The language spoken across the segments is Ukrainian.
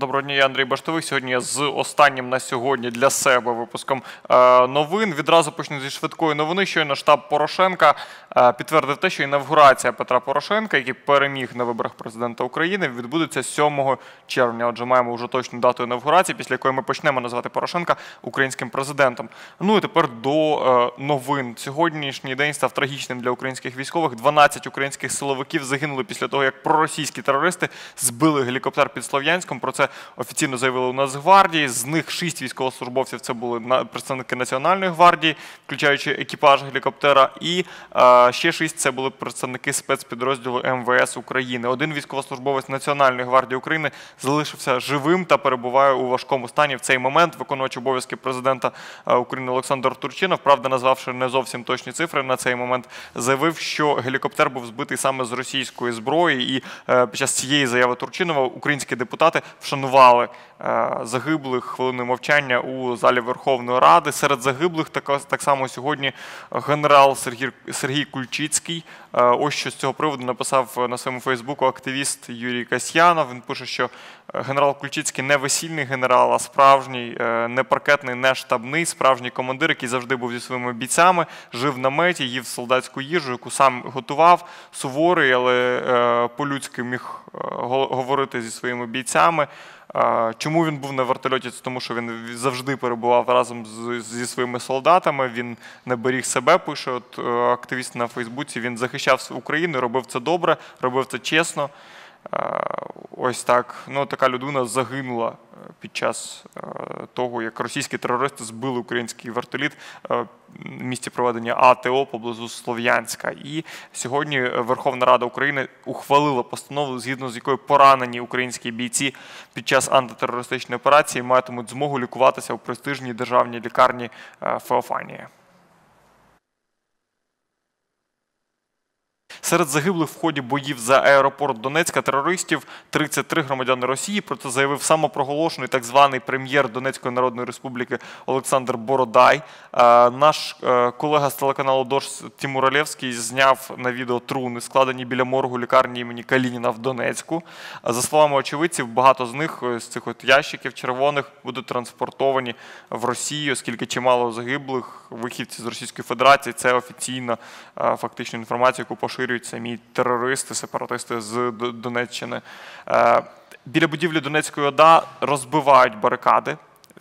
Доброго дня, я Андрій Баштовик. Сьогодні я з останнім на сьогодні для себе випуском е, новин. Відразу почну зі швидкої новини. Щойно штаб Порошенка е, підтвердив те, що інавгурація Петра Порошенка, який переміг на виборах президента України, відбудеться 7 червня. Отже, маємо вже точну дату інавгурації, після якої ми почнемо називати Порошенка українським президентом. Ну і тепер до е, новин. Сьогоднішній день став трагічним для українських військових. 12 українських силовиків загинули після того, як проросійські терористи збили гелікоптер під Слов'янськом. Про це офіційно заявили у Нацгвардії. З них 6 військовослужбовців це були представники Національної гвардії, включаючи екіпаж гелікоптера, і е, ще 6 це були представники спецпідрозділу МВС України. Один військовослужбовець Національної гвардії України залишився живим та перебуває у важкому стані в цей момент. Виконувач обов'язки президента е, України Олександр Турчинов, правда, назвавши не зовсім точні цифри на цей момент, заявив, що гелікоптер був збитий саме з російської зброї. І е, під час цієї заяви Турчинова українські депутати вшанували е, загиблих хвилиною мовчання у залі Верховної Ради. Серед загиблих так, само сьогодні генерал Сергій, Сергій Кульчицький. Е, Ось що з цього приводу написав на своєму Фейсбуку активіст Юрій Касьянов. Він пише, що е, генерал Кульчицький не весільний генерал, а справжній, не паркетний, не штабний, справжній командир, який завжди був зі своїми бійцями, жив на меті, їв солдатську їжу, яку сам готував, суворий, але по-людськи міг говорити зі своїми бійцями. Чому він був на вертольоті? Це тому, що він завжди перебував разом зі своїми солдатами. Він не беріг себе, пише от, е, активіст на Фейсбуці. Він захищав Україну, робив це добре, робив це чесно. Е, Ось так. Ну, така людина загинула е, під час е, того, як російські терористи збили український вертоліт в місці проведення АТО поблизу Слов'янська. І сьогодні Верховна Рада України ухвалила постанову, згідно з якою поранені українські бійці під час антитерористичної операції матимуть змогу лікуватися у престижній державній лікарні Феофанія. Серед загиблих в ході боїв за аеропорт Донецька терористів 33 громадяни Росії. Про це заявив самопроголошений так званий прем'єр Донецької Народної Республіки Олександр Бородай. Е, Наш е, колега з телеканалу Дож Тимур Олєвський зняв на відео труни, складені біля моргу лікарні імені Калініна в Донецьку. Е, За словами очевидців, багато з них з цих от ящиків червоних будуть транспортовані в Росію, оскільки чимало загиблих вихідці з Російської Федерації. Це офіційна фактично інформація, яку поширюють самі терористи, сепаратисти з Донеччини. Е, Біля будівлі Донецької ОДА розбивають барикади.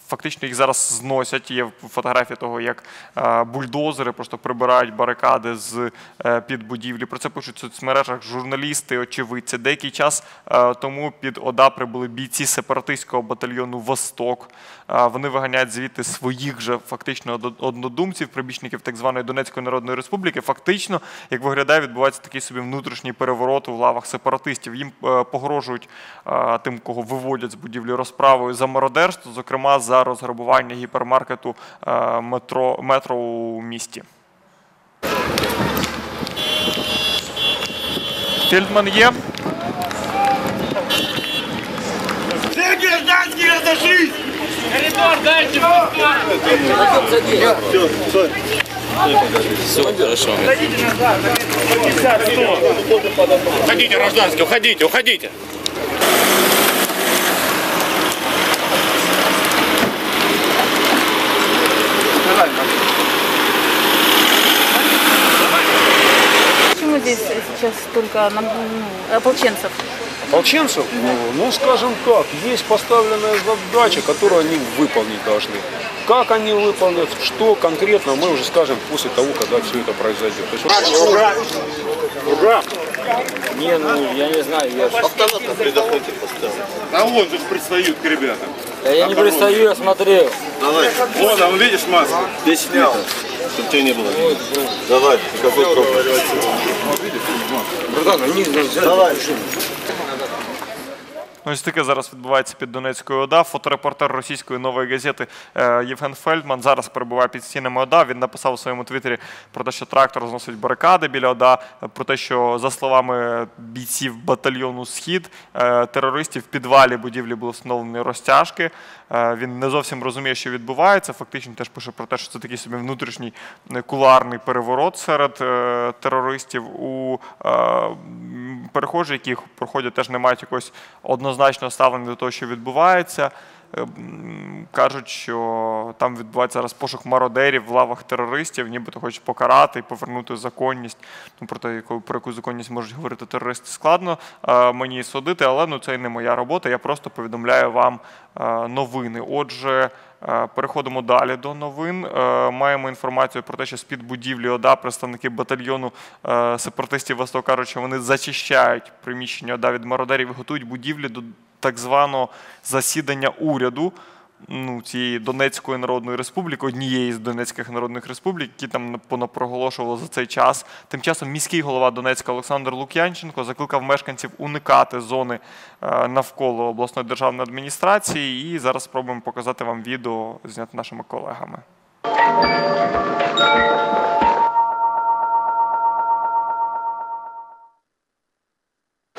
Фактично їх зараз зносять. Є фотографія того, як е, бульдозери просто прибирають барикади з е, під будівлі. Про це пишуть в соцмережах журналісти, очевидці. Деякий час е, тому під ОДА прибули бійці сепаратистського батальйону Восток. Вони виганяють звідти своїх же фактично однодумців, прибічників так званої Донецької Народної Республіки. Фактично, як виглядає, відбувається такий собі внутрішній переворот у лавах сепаратистів. Їм погрожують тим, кого виводять з будівлі розправою за мародерство, зокрема за розграбування гіпермаркету е, метро, метро у місті. Фельдман є. Все гражданские разошлись! Коридор дайте Все, хорошо. Уходите, гражданские, уходите, уходите! Сейчас столько нам- ну, ополченцев? Ополченцев, ну, ну, скажем так, есть поставленная задача, которую они выполнить должны. Как они выполнят, что конкретно, мы уже скажем после того, когда все это произойдет. То есть, вот- Ура! Ура! Не, ну я не знаю, я, ж- А вон же пристают к ребятам. Да я не пристаю, я смотрел. Давай. Вон, а видишь маску? Ты снял. Чтобы тебя не было. Давай, какой Давай. Ось таке зараз відбувається під Донецькою ОДА. Фоторепортер російської нової газети е, Євген Фельдман зараз перебуває під стінами ОДА. Він написав у своєму твіттері про те, що трактор зносить барикади біля ОДА, про те, що за словами бійців батальйону Схід е, терористів в підвалі будівлі були встановлені розтяжки. Е, Він не зовсім розуміє, що відбувається. Фактично теж пише про те, що це такий собі внутрішній куларний переворот серед терористів. У перехожі, які проходять, теж не мають якогось однозначного ставлення до того, що відбувається. Е, Кажуть, що там відбувається зараз пошук мародерів в лавах терористів, нібито хочуть покарати і повернути законність. Ну про те, про яку законність можуть говорити терористи, складно е, мені судити, але ну це не моя робота. Я просто повідомляю вам е, новини. Отже, переходимо далі до новин. Маємо інформацію про те, що з-під будівлі ОДА представники батальйону сепаратистів Восток кажуть, що вони зачищають приміщення ОДА від мародерів і готують будівлі до так званого засідання уряду ну, цієї Донецької Народної Республіки, однієї з Донецьких народних республік, які там понапроголошували за цей час. Тим часом міський голова Донецька Олександр Лук'янченко закликав мешканців уникати зони е, навколо обласної державної адміністрації. І зараз спробуємо показати вам відео, знято нашими колегами.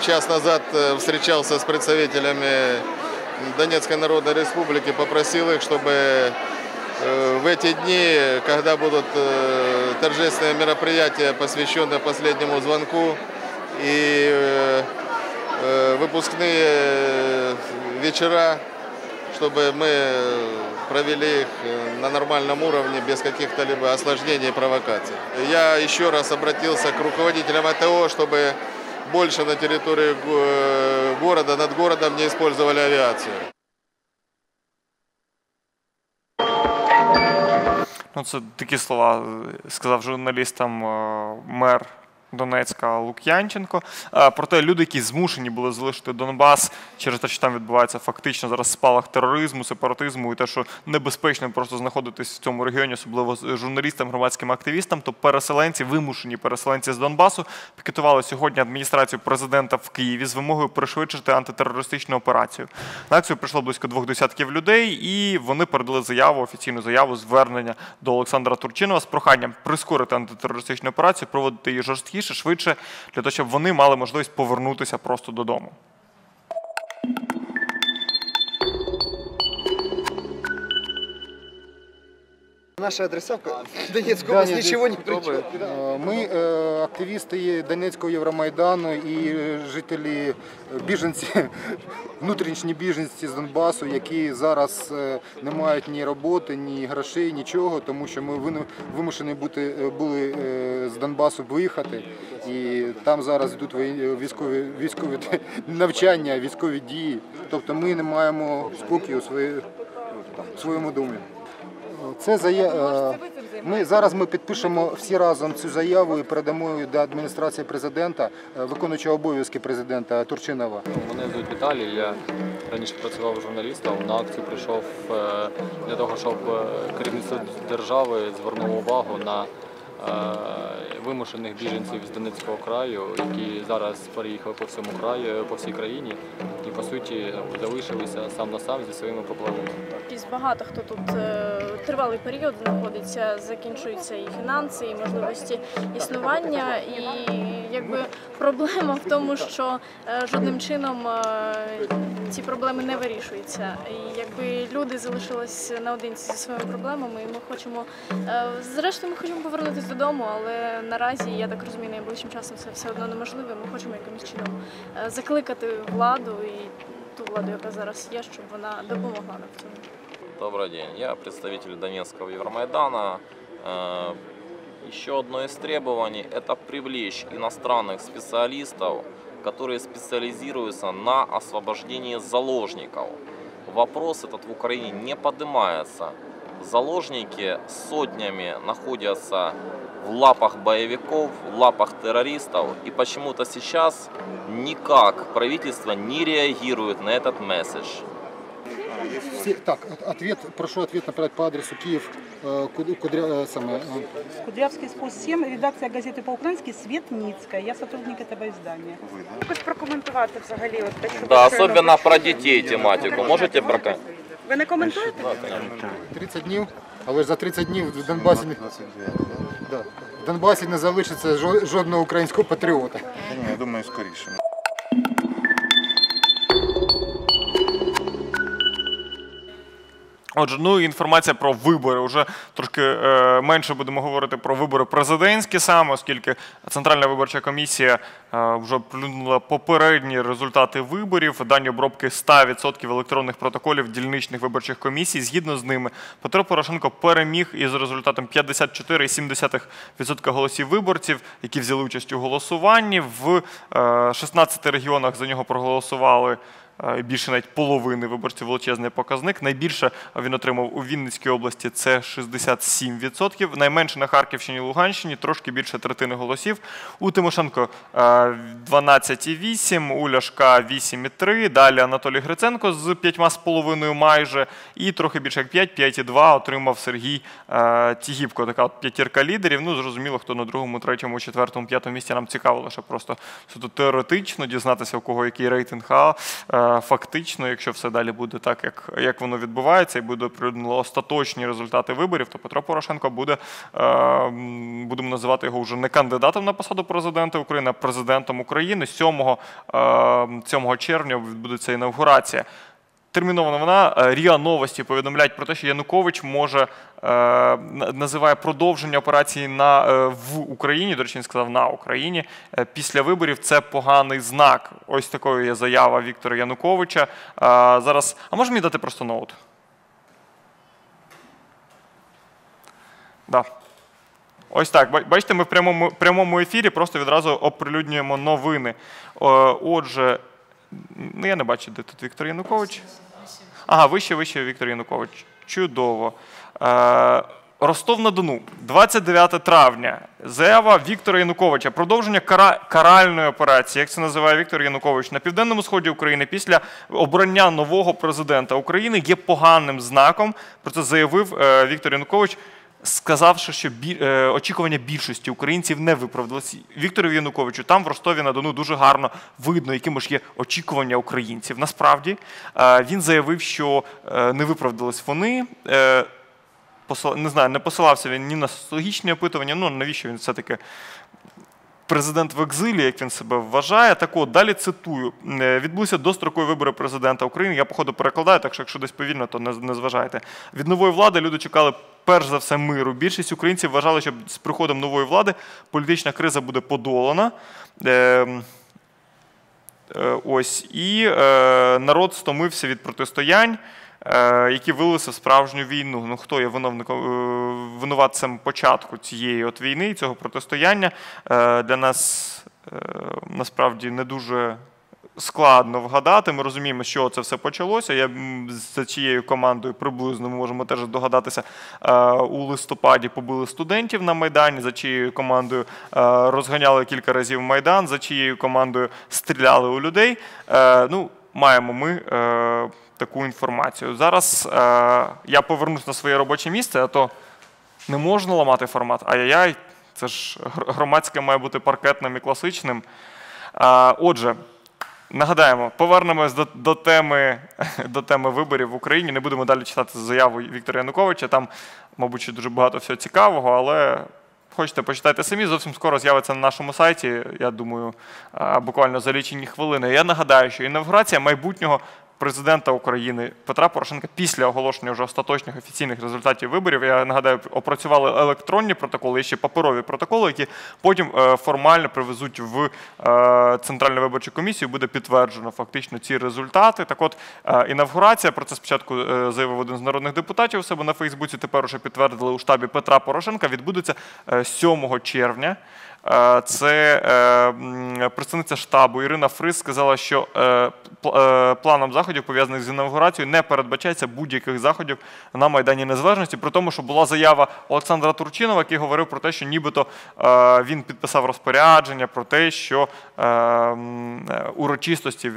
Час назад э, встречался с представителями Донецкой Народной Республики, попросил их, чтобы э, в эти дни, когда будут э, торжественные мероприятия, посвященные последнему звонку, и выпускные вечера, чтобы мы провели их на нормальном уровне, без каких-то либо осложнений и провокаций. Я еще раз обратился к руководителям АТО, чтобы больше на территории го- города, над городом не использовали авиацию. Ну, це такі слова сказав журналістам мер Донецька Лук'янченко. Е, Проте люди, які змушені були залишити Донбас через те, що там відбувається фактично зараз спалах тероризму, сепаратизму і те, що небезпечно просто знаходитись в цьому регіоні, особливо з журналістам, громадським активістам, то переселенці, вимушені переселенці з Донбасу, пікетували сьогодні адміністрацію президента в Києві з вимогою пришвидшити антитерористичну операцію. На акцію прийшло близько двох десятків людей, і вони передали заяву, офіційну заяву, звернення до Олександра Турчинова з проханням прискорити антитерористичну операцію, проводити її жорсткіше, швидше, для того, щоб вони мали можливість повернутися просто додому. Наши адреса в Донецкой области ничего не причем. Ми е, активісти Донецького Євромайдану і жителі е, біженці, внутрішні біженці з Донбасу, які зараз е, не мають ні роботи, ні грошей, нічого, тому що ми вимушені бути, були з Донбасу виїхати. І там зараз йдуть військові, військові навчання, військові дії. Тобто ми не маємо спокою у своєму домі. Це зая... е, Ми зараз ми підпишемо всі разом цю заяву і передамо її до адміністрації президента, е, виконуючого обов'язки президента Турчинова. Мене звуть Віталій. Я раніше працював журналістом. На акцію прийшов е, для того, щоб керівництво держави звернуло увагу на вимушених біженців з Донецького краю, які зараз переїхали по всьому краю, по всій країні, і по суті залишилися сам на сам зі своїми проблемами. Якісь багато хто тут е, тривалий період знаходиться, закінчуються і фінанси, і можливості існування. І якби проблема в тому, що е, жодним чином е, ці проблеми не вирішуються. І якби люди залишились наодинці зі своїми проблемами, і ми хочемо е, зрештою, ми хочемо повернутися додому, але наразі я так розумію, найближчим часом це все одно неможливо. Ми хочемо якимось чином е, закликати владу і ту владу, яка зараз є, щоб вона допомогла нам в цьому. Добрый день, я представитель Донецкого Евромайдана. Э, Еще одно из требований – это привлечь иностранных специалистов, которые специализируются на освобождении заложников. Вопрос этот в Украине не поднимается. Заложники сотнями находятся в лапах боевиков, в лапах террористов. И почему-то сейчас никак правительство не реагирует на этот месседж. Всі, так, от- ответ, прошу ответ направить по адресу Київ, е, Куд- Кудря, е, саме, е, Кудрявский спуск 7, редакція газети по-українськи Светницька. Я сотрудник этого издания. Якось прокоментувати взагалі от те, що Да, ви щойно особенно про почули. детей тематику. Можете прокомментировать? Ви не коментуєте? 30 днів, але ж за 30 днів в Донбасі, не- да, в Донбасі не залишиться жодного українського патріота. Ні, я думаю, скоріше. Отже, ну і інформація про вибори. Уже трошки е, менше будемо говорити про вибори президентські саме, оскільки Центральна виборча комісія е, вже оприлюднила попередні результати виборів. Дані обробки 100% електронних протоколів дільничних виборчих комісій. Згідно з ними, Петро Порошенко переміг із результатом 54,7% голосів виборців, які взяли участь у голосуванні. В е, 16 регіонах за нього проголосували більше навіть половини виборців величезний показник. Найбільше він отримав у Вінницькій області це 67%, найменше на Харківщині Луганщині, трошки більше третини голосів. У Тимошенко е, 12,8, у Ляшка 8,3, далі Анатолій Гриценко з 5,5 майже, і трохи більше як 5, 5,2 отримав Сергій Тігіпко. Така от п'ятірка лідерів. Ну, зрозуміло, хто на другому, третьому, четвертому, п'ятому місці нам цікаво лише просто суто теоретично дізнатися, у кого який рейтинг. А фактично, якщо все далі буде так, як, як воно відбувається, і буде оприлюднено остаточні результати виборів, то Петро Порошенко буде, е, будемо називати його вже не кандидатом на посаду президента України, а президентом України. 7, е, 7 червня відбудеться інавгурація. Термінова новина е, РІА Новості повідомляють про те, що Янукович може е, називає продовження операції на е, в Україні. До речі, він сказав на Україні після виборів. Це поганий знак. Ось такою є заява Віктора Януковича. Зараз, а може мені дати просто ноут? Да. Ось так. Бачите, ми в прямому, прямому ефірі просто відразу оприлюднюємо новини. Отже, ну я не бачу, де тут Віктор Янукович. Ага, вище, вище Віктор Янукович. Чудово. Е, Ростов на Дону, 29 травня. Заява Віктора Януковича. Продовження кара... каральної операції, як це називає Віктор Янукович, на південному сході України після обрання нового президента України є поганим знаком. Про це заявив е, Віктор Янукович сказавши, що е, очікування більшості українців не виправдалися. Віктору Януковичу там в Ростові на Дону дуже гарно видно, якими ж є очікування українців. Насправді е, він заявив, що е, не виправдались вони. Не знаю, не посилався він ні на соціологічні опитування. Ну навіщо він все-таки президент в екзилі, як він себе вважає. Так от, далі цитую: Е, відбулися дострокові вибори президента України. Я, походу, перекладаю, так що якщо десь повільно, то не, не зважайте. Від нової влади люди чекали перш за все миру. Більшість українців вважали, що з приходом нової влади політична криза буде подолана. Е, Е, Ось і е, народ стомився від протистоянь, які вилилися в справжню війну. Ну хто є виновником е, винуватцем початку цієї от війни, цього протистояння е, для нас е, насправді не дуже. Складно вгадати. Ми розуміємо, що це все почалося. Я за цією командою приблизно ми можемо теж догадатися. е, У листопаді побили студентів на Майдані, за чиєю командою е, розганяли кілька разів Майдан, за чиєю командою стріляли у людей. Е, Ну, маємо ми е, таку інформацію. Зараз е, я повернусь на своє робоче місце, а то не можна ламати формат. Ай-яй-яй, це ж громадське має бути паркетним і класичним. Е, Отже. Нагадаємо, повернемось до, до, теми, до теми виборів в Україні. Не будемо далі читати заяву Віктора Януковича. Там, мабуть, дуже багато всього цікавого, але хочете почитайте самі. Зовсім скоро з'явиться на нашому сайті. Я думаю, буквально за лічені хвилини. Я нагадаю, що інавгурація майбутнього президента України Петра Порошенка після оголошення вже остаточних офіційних результатів виборів. Я нагадаю, опрацювали електронні протоколи і ще паперові протоколи, які потім е, формально привезуть в е, Центральну виборчу комісію. Буде підтверджено фактично ці результати. Так от е, інавгурація, про це спочатку заявив один з народних депутатів у себе на Фейсбуці. Тепер уже підтвердили у штабі Петра Порошенка. Відбудеться е, 7 червня. Е, Це е, представниця штабу Ірина Фрис сказала, що е, пл- планом заходів, пов'язаних з інавгурацією, не передбачається будь-яких заходів на Майдані Незалежності. При тому, що була заява Олександра Турчинова, який говорив про те, що нібито він підписав розпорядження про те, що урочистості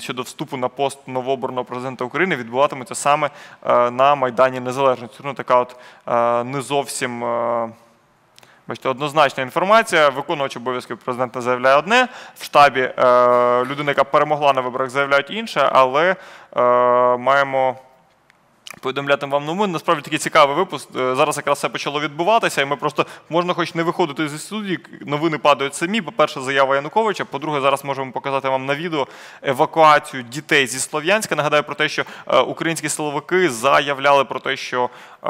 щодо вступу на пост новообраного президента України відбуватимуться саме на Майдані Незалежності. Ну, така от не зовсім. Бачите, однозначна інформація. Виконувач обов'язків президента заявляє одне, в штабі е, людина, яка перемогла на виборах, заявляють інше, але е, маємо повідомляти вам новин. Насправді такий цікавий випуск. Е, Зараз якраз все почало відбуватися, і ми просто можна хоч не виходити зі студії. Новини падають самі. По-перше, заява Януковича. По-друге, зараз можемо показати вам на відео евакуацію дітей зі Слов'янська. Нагадаю про те, що е, українські силовики заявляли про те, що е,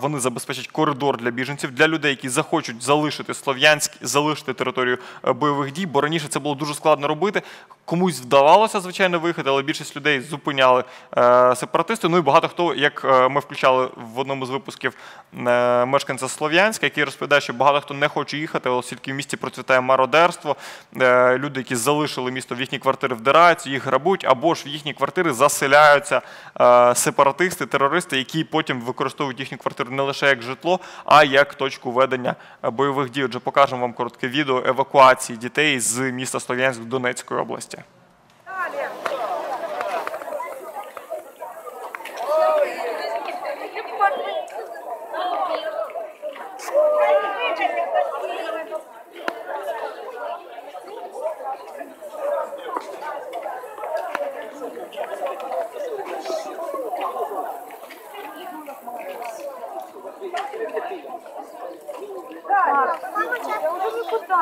вони забезпечать коридор для біженців, для людей, які захочуть залишити Слов'янськ, залишити територію бойових дій. Бо раніше це було дуже складно робити. Комусь вдавалося, звичайно, виїхати, але більшість людей зупиняли сепаратисти. Ну і багато хто, як е, ми включали в одному з випусків е, мешканця Слов'янська, який розповідає, що багато хто не хоче їхати, оскільки в місті процвітає мародерство. Е, люди, які залишили місто в їхні квартири, вдираються, їх грабують, або ж в їхні квартири заселяються сепаратисти, терористи, які потім використовують їхні квартири не лише як житло, а як точку ведення бойових дій. Отже, покажемо вам коротке відео евакуації дітей з міста Слов'янськ Донецької області.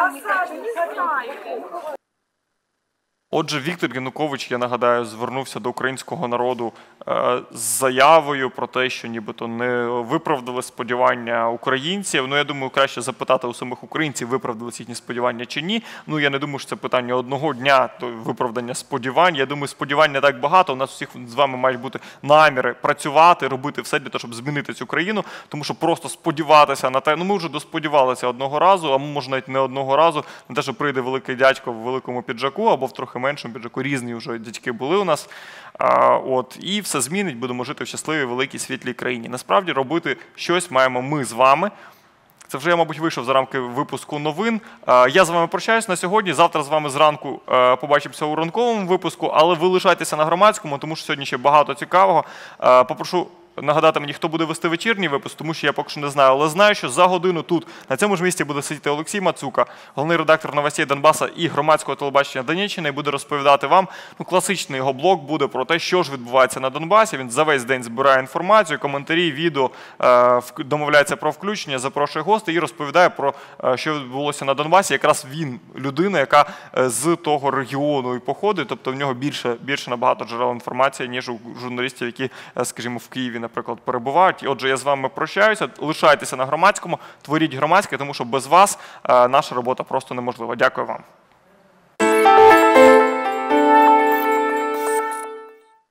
Саша, не знаю. Отже, Віктор Янукович, я нагадаю, звернувся до українського народу е, з заявою про те, що нібито не виправдали сподівання українців. Ну, я думаю, краще запитати у самих українців, виправдали їхні сподівання чи ні. Ну, я не думаю, що це питання одного дня, то виправдання сподівань. Я думаю, сподівань не так багато. У нас усіх з вами мають бути наміри працювати, робити все для того, щоб змінити цю країну. Тому що просто сподіватися на те, ну ми вже досподівалися одного разу, а може навіть не одного разу, на те, що прийде великий дядько в великому піджаку або в трохи меншому піджаку. Різні вже дядьки були у нас. А, от, і все змінить, будемо жити в щасливій, великій світлій країні. Насправді робити щось маємо ми з вами. Це вже я, мабуть, вийшов за рамки випуску новин. Я з вами прощаюсь на сьогодні. Завтра з вами зранку побачимося у ранковому випуску, але ви лишайтеся на громадському, тому що сьогодні ще багато цікавого. Попрошу. Нагадати мені, хто буде вести вечірній випуск, тому що я поки що не знаю, але знаю, що за годину тут на цьому ж місці буде сидіти Олексій Мацука, головний редактор новостей Донбаса і громадського телебачення Донеччини, і буде розповідати вам. Ну, класичний його блог буде про те, що ж відбувається на Донбасі. Він за весь день збирає інформацію, коментарі, відео е, домовляється про включення, запрошує гостей і розповідає про е, що відбулося на Донбасі. Якраз він людина, яка е, з того регіону і походить, тобто в нього більше більше набагато джерел інформації, ніж у журналістів, які, скажімо, в Києві, наприклад, перебувають. І отже, я з вами прощаюся. Лишайтеся на громадському, творіть громадське, тому що без вас е, наша робота просто неможлива. Дякую вам.